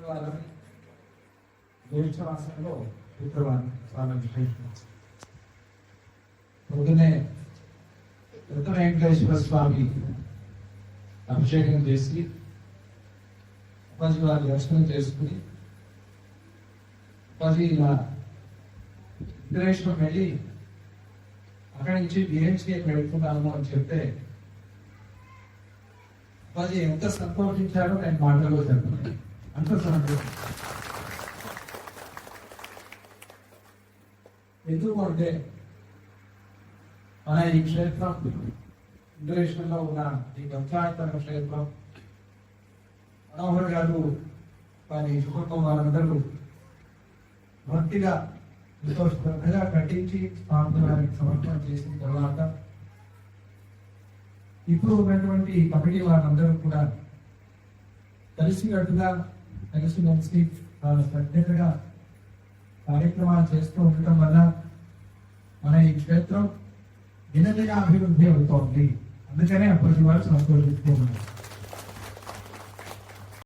శుక్రవారం జ్యేష్ఠమాసంలో శుక్రవారం స్వామి పొద్దునే కృత వెంకటేశ్వర స్వామి అభిషేకం చేసి ఉపాధి వారి దర్శనం చేసుకుని ఉపాధి ఇలా ఇంటరేశ్వరం వెళ్ళి అక్కడి నుంచి బిహెచ్కే వెళ్తున్నాము అని చెప్తే ఉపాధి ఎంత సంతోషించారో నేను మాటల్లో చెప్పను అంత సంతోషం ఎందుకు మన ఈ క్షేత్రం ఇండోనేషియాలో ఉన్న ఈ పంచాయతన క్షేత్రం మనోహర్ గారు వారి కుటుంబం వారందరూ భక్తిగా ఎంతో శ్రద్ధగా కట్టించి స్వామివారికి సమర్పణ చేసిన తర్వాత ఇప్పుడు ఉన్నటువంటి ఈ కమిటీ వారందరూ కూడా కలిసికట్టుగా కలిసి మెలిసి పెద్దగా కార్యక్రమాలు చేస్తూ ఉండటం వల్ల మన ఈ క్షేత్రం దినదిన అభివృద్ధి అవుతోంది. అందుకనే అప్పటి వారు సంతోషిస్తూ ఉన్నారు